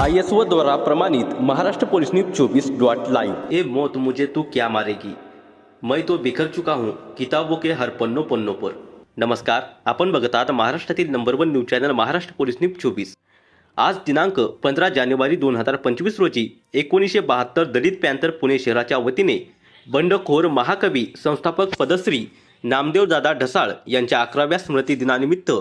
I S O द्वारा प्रमाणित Maharashtra police news चौबीस डॉट लाइव ए मौत मुझे तू क्या मारेगी? मैं तो बिखर चुका हूँ किताबों के हर पन्नो पन्नों पर। नमस्कार आपण बघत आहात महाराष्ट्रातील number one news channel Maharashtra police news चोवीस. आज दिनांक पंधरा जानेवारी दोन हजार पंचवीस रोजी एकोणीसशे बहात्तर दलित पॅन्थर पुणे शहराच्या वतीने बंडखोर महाकवी संस्थापक पदश्री नामदेवदादा ढसाळ यांच्या अकराव्या स्मृती दिनानिमित्त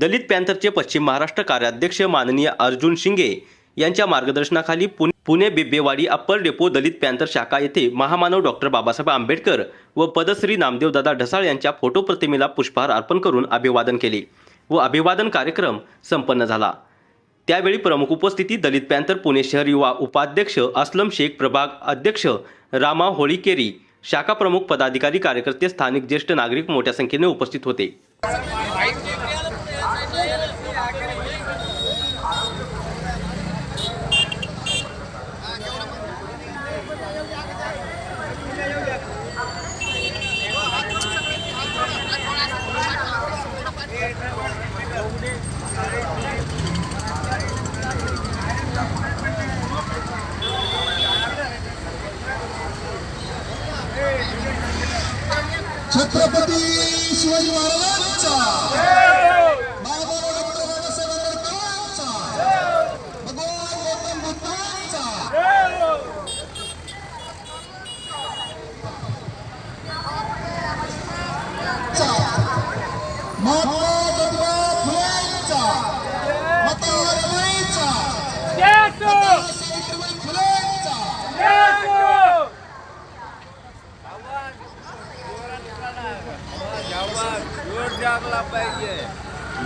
दलित पॅन्थरचे पश्चिम महाराष्ट्र कार्याध्यक्ष माननीय अर्जुन शिंगे यांच्या मार्गदर्शनाखाली पुणे पुणे बिब्बेवाडी अप्पर डेपो दलित पॅन्थर शाखा येथे महामानव डॉक्टर बाबासाहेब आंबेडकर व पदश्री नामदेवदादा ढसाळ यांच्या फोटो प्रतिमेला पुष्पहार अर्पण करून अभिवादन केले व अभिवादन कार्यक्रम संपन्न झाला. त्यावेळी प्रमुख उपस्थिती दलित पॅन्थर पुणे शहर युवा उपाध्यक्ष असलम शेख प्रभाग अध्यक्ष रामा होळीकेरी शाखा प्रमुख पदाधिकारी कार्यकर्ते स्थानिक ज्येष्ठ नागरिक मोठ्या संख्येने उपस्थित होते. छत्रपती शिवाजी महाराजांचा. महामानव डॉक्टर बाबासाहेब आंबेडकरांचा. भगवान गौतम बुद्धांचा. चा.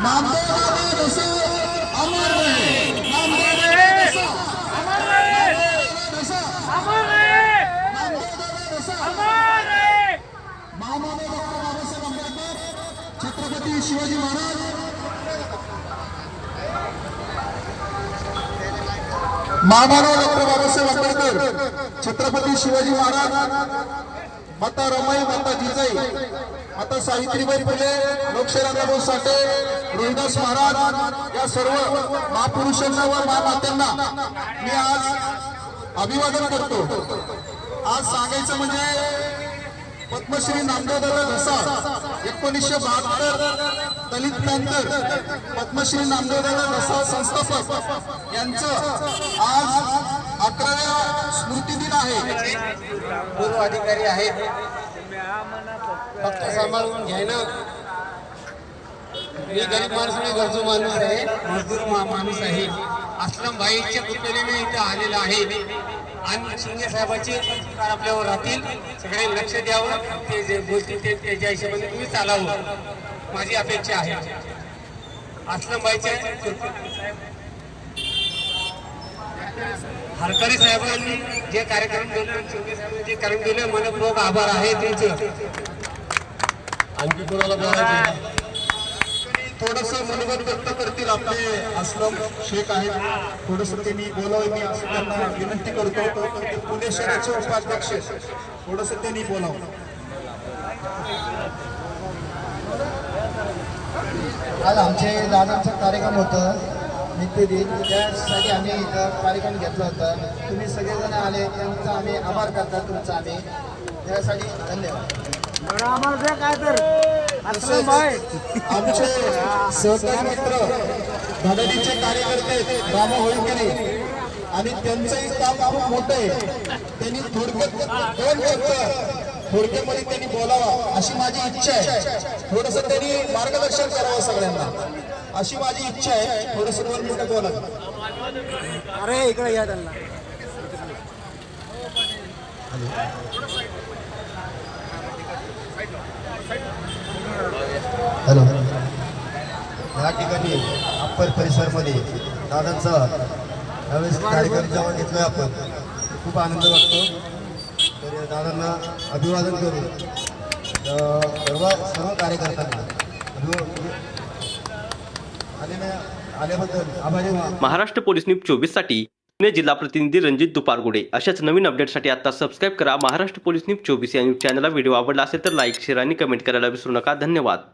नामदेव अमर रहे. नामदेव डॉक्टर बाबासाहेब आंबेडकर छत्रपती शिवाजी महाराज. महामानव डॉक्टर बाबासाहेब आंबेडकर छत्रपती शिवाजी महाराज. माता रमाई माता जिजाई माता सावित्रीबाई फुले लोकशाही साठे रोहिदास महाराज या सर्व महापुरुषांना व महामात्यांना मी आज अभिवादन करतो. आज सांगायचं म्हणजे पद्मश्री नामदेवदादा घसा एकोणीसशे बहात्तर दलित पॅन्थर पद्मश्री नामदेवदादा घसा संस्थापक यांचं आज अकराव्या स्मृती दिन आहे. पूर्व अधिकारी आहेत. फक्त सांभाळून घ्यायनं मी गरीब माणूस मी गरजू माणूस आहे. मजदूर मा- माणूस आहे. असलम भाईच्या कृपेने मी इथं आलेला आहे. आणि शिंदे साहेबांचे संस्कार आपल्यावर राहतील. सगळे लक्ष द्यावं. ते जे बोलतील ते त्याच्या हिशोबाने तुम्ही चालावं. माझी अपेक्षा आहे. असलम भाईच्या हरकरी साहेबांनी जे कार्यक्रम दिले शिंदे साहेबांनी जे कार्यक्रम दिले मनपूर्वक आभार आहे त्यांचे. आणखी कोणाला बोलायचं थोडस मनोगत व्यक्त करतील आपले असलम शेख आहेत. थोडस त्यांनी बोलावं मी असं त्यांना विनंती करतो ते पुणे शहराचे उपाध्यक्ष थोडस त्यांनी बोलावं. आज आमचे दादांचं कार्यक्रम होतं. नित्यदिन त्यासाठी आम्ही इथं कार्यक्रम घेतला होता. तुम्ही सगळेजण आले. त्यांचा आम्ही आभार करतात तुमचा आम्ही. त्यासाठी धन्यवाद. आमचे सहकारी मित्र धडाडीचे कार्यकर्ते रामा होळकरी आणि त्यांचंही काम खूप मोठं आहे. त्यांनी थोडक्यात दोन शब्द थोडक्यामध्ये त्यांनी बोलावा अशी माझी इच्छा आहे. थोडस त्यांनी मार्गदर्शन करावं सगळ्यांना. अशी माझी इच्छा आहे. थोडस दोन मिनिटं बोला अरे इकडे या त्यांना. हॅलो. या ठिकाणी अप्पर परिसरमध्ये दादांचा यावेळेस कार्यक्रम जेव्हा घेतलोय आपण. खूप आनंद वाटतो. तर दादांना अभिवादन करून अ, सर्व सर्व कार्यकर्त्यांना अभिवा- आलेल्या आल्याबद्दल आभारी मा- महाराष्ट्र पोलीस न्यूज चोवीससाठी पुणे जिल्हा प्रतिनिधी रणजित दुपारगुडे. अशाच नवीन अपडेटसाठी आता सबस्क्राईब करा. महाराष्ट्र पोलीस न्यूज चोवीस या न्यूज चॅनलला व्हिडिओ आवडला असेल तर लाईक शेअर आणि कमेंट करायला विसरू नका. धन्यवाद.